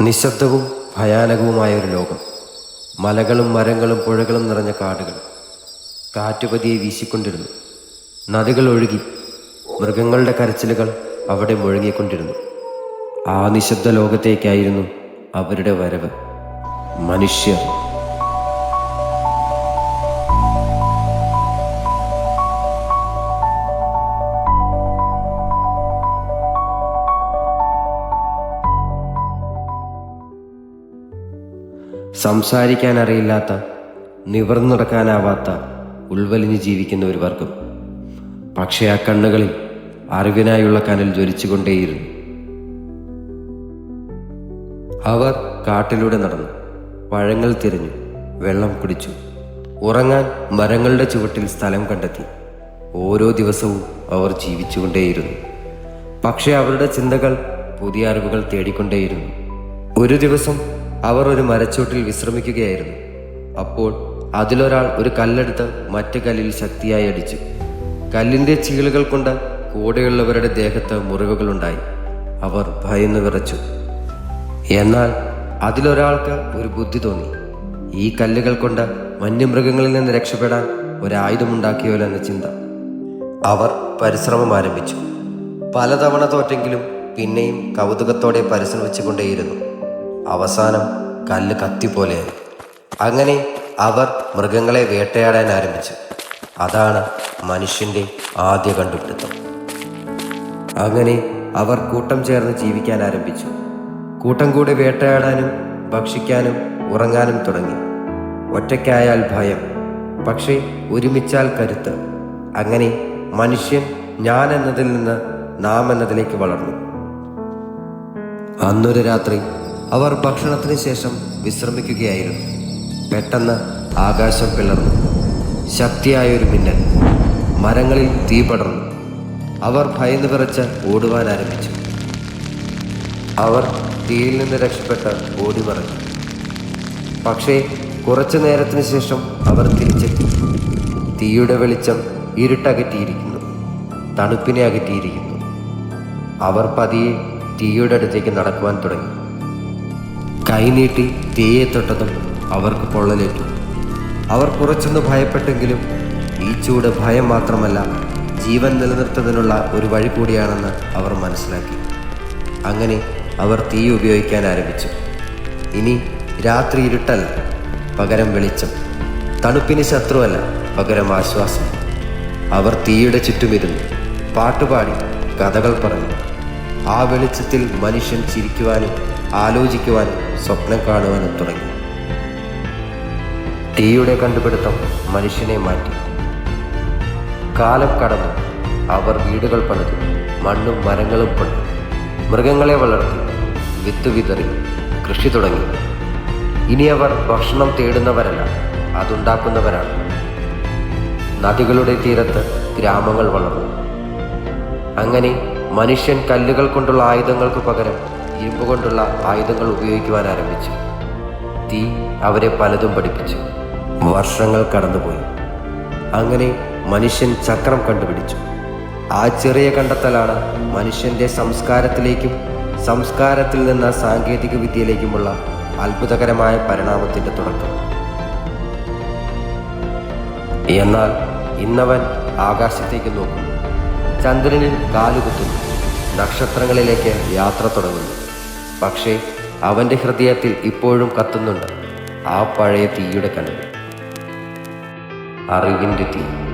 നിശബ്ദവും ഭയാനകവുമായ ഒരു ലോകം. മലകളും മരങ്ങളും പുഴകളും നിറഞ്ഞ കാടുകൾ. കാറ്റുപതിയെ വീശിക്കൊണ്ടിരുന്നു. നദികൾ ഒഴുകി. മൃഗങ്ങളുടെ കരച്ചിലുകൾ അവിടെ മുഴങ്ങിക്കൊണ്ടിരുന്നു. ആ നിശബ്ദ ലോകത്തേക്കായിരുന്നു അവരുടെ വരവ്. മനുഷ്യർ. സംസാരിക്കാൻ അറിയില്ലാത്ത നിവർന്നു നടക്കാനാവാത്ത ഉൾവലിഞ്ഞ് ജീവിക്കുന്ന ഒരു വർഗം. പക്ഷേ ആ കണ്ണുകളിൽ അറിവിനായുള്ള കനൽ ജ്വലിച്ചുകൊണ്ടേയിരുന്നു. അവർ കാട്ടിലൂടെ നടന്നു. പഴങ്ങൾ തിരഞ്ഞു. വെള്ളം കുടിച്ചു. ഉറങ്ങാൻ മരങ്ങളുടെ ചുവട്ടിൽ സ്ഥലം കണ്ടെത്തി. ഓരോ ദിവസവും അവർ ജീവിച്ചുകൊണ്ടേയിരുന്നു. പക്ഷേ അവരുടെ ചിന്തകൾ പുതിയ അറിവുകൾ തേടിക്കൊണ്ടേയിരുന്നു. ഒരു ദിവസം അവർ ഒരു മരച്ചോട്ടിൽ വിശ്രമിക്കുകയായിരുന്നു. അപ്പോൾ അതിലൊരാൾ ഒരു കല്ലെടുത്ത് മറ്റു കല്ലിൽ ശക്തിയായി അടിച്ചു. കല്ലിന്റെ ചീളുകൾ കൊണ്ട് കൂടെയുള്ളവരുടെ ദേഹത്ത് മുറിവുകളുണ്ടായി. അവർ ഭയന്നു വിറച്ചു. എന്നാൽ അതിലൊരാൾക്ക് ഒരു ബുദ്ധി തോന്നി. ഈ കല്ലുകൾ കൊണ്ട് വന്യമൃഗങ്ങളിൽ നിന്ന് രക്ഷപ്പെടാൻ ഒരായുധമുണ്ടാക്കിയോലോ എന്ന ചിന്ത. അവർ പരിശ്രമം ആരംഭിച്ചു. പലതവണ തോറ്റെങ്കിലും പിന്നെയും കൗതുകത്തോടെ പരിശ്രമിച്ചുകൊണ്ടേയിരുന്നു. അവസാനം കല്ല് കത്തിപ്പോലെയായി അങ്ങനെ അവർ മൃഗങ്ങളെ വേട്ടയാടാൻ ആരംഭിച്ചു. അതാണ് മനുഷ്യന്റെ ആദ്യ കണ്ടുപിടുത്തം. അങ്ങനെ അവർ കൂട്ടം ചേർന്ന് ജീവിക്കാൻ ആരംഭിച്ചു. കൂട്ടം കൂടി വേട്ടയാടാനും ഭക്ഷിക്കാനും ഉറങ്ങാനും തുടങ്ങി. ഒറ്റയ്ക്കായാൽ ഭയം പക്ഷേ ഒരുമിച്ചാൽ കരുത്ത്. അങ്ങനെ മനുഷ്യൻ ഞാൻ എന്നതിൽ നിന്ന് നാം എന്നതിലേക്ക് വളർന്നു. അന്നൊരു രാത്രി അവർ ഭക്ഷണത്തിന് ശേഷം വിശ്രമിക്കുകയായിരുന്നു. പെട്ടെന്ന് ആകാശം പിളർന്നു. ശക്തിയായ ഒരു മിന്നൽ. മരങ്ങളിൽ തീ പടർന്നു. അവർ ഭയന്ന് വിറച്ച് ഓടുവാൻ ആരംഭിച്ചു. അവർ തീയിൽ നിന്ന് രക്ഷപ്പെട്ട് ഓടി മറഞ്ഞു. പക്ഷേ കുറച്ചു നേരത്തിന് ശേഷം അവർ തിരിച്ചെത്തി. തീയുടെ വെളിച്ചം ഇരുട്ടകറ്റിയിരിക്കുന്നു. തണുപ്പിനെ അകറ്റിയിരിക്കുന്നു. അവർ പതിയെ തീയുടെ അടുത്തേക്ക് നടക്കുവാൻ തുടങ്ങി. കൈനീട്ടി തീയെ തൊട്ടതും അവർക്ക് പൊള്ളലേറ്റു. അവർ കുറച്ചൊന്ന് ഭയപ്പെട്ടെങ്കിലും ഈ ചൂട് ഭയം മാത്രമല്ല ജീവൻ നിലനിർത്തുന്നതിനുള്ള ഒരു വഴി കൂടിയാണെന്ന് അവർ മനസ്സിലാക്കി. അങ്ങനെ അവർ തീ ഉപയോഗിക്കാൻ ആരംഭിച്ചു. ഇനി രാത്രി ഇരുട്ടല്ല പകരം വെളിച്ചം. തണുപ്പിന് ശത്രുവല്ല പകരം ആശ്വാസം. അവർ തീയുടെ ചുറ്റുമിരുന്നു. പാട്ടുപാടി കഥകൾ പറഞ്ഞു. ആ വെളിച്ചത്തിൽ മനുഷ്യൻ ചിരിക്കുവാനും ആലോചിക്കുവാനും സ്വപ്നം കാണുവാനും തുടങ്ങി. തീയുടെ കണ്ടുപിടുത്തം മനുഷ്യനെ മാറ്റി. കാലം കടന്നു. അവർ വീടുകൾ പണിതു. മണ്ണും മരങ്ങളും പണിതു. മൃഗങ്ങളെ വളർത്തി. വിത്ത് വിതറി. കൃഷി തുടങ്ങി. ഇനി അവർ ഭക്ഷണം തേടുന്നവരല്ല അതുണ്ടാക്കുന്നവരാണ്. നദികളുടെ തീരത്ത് ഗ്രാമങ്ങൾ വളർന്നു. അങ്ങനെ മനുഷ്യൻ കല്ലുകൾ കൊണ്ടുള്ള ആയുധങ്ങൾക്ക് പകരം ഇരുമ്പ് കൊണ്ടുള്ള ആയുധങ്ങൾ ഉപയോഗിക്കുവാൻ ആരംഭിച്ചു. തീ അവരെ പലതും പഠിപ്പിച്ചു. വർഷങ്ങൾ കടന്നുപോയി. അങ്ങനെ മനുഷ്യൻ ചക്രം കണ്ടുപിടിച്ചു. ആ ചെറിയ കണ്ടെത്തലാണ് മനുഷ്യന്റെ സംസ്കാരത്തിലേക്കും സംസ്കാരത്തിൽ നിന്ന് സാങ്കേതിക വിദ്യയിലേക്കുമുള്ള അത്ഭുതകരമായ പരിണാമത്തിന്റെ തുടക്കം. എന്നാൽ ഇന്നവൻ ആകാശത്തേക്ക് നോക്കുന്നു. ചന്ദ്രനിൽ കാലുകുത്തുന്നു. നക്ഷത്രങ്ങളിലേക്ക് യാത്ര തുടങ്ങുന്നു. പക്ഷേ അവന്റെ ഹൃദയത്തിൽ ഇപ്പോഴും കത്തുന്നുണ്ട് ആ പഴയ തീയുടെ കനൽ അറിവിന്റെ തീ.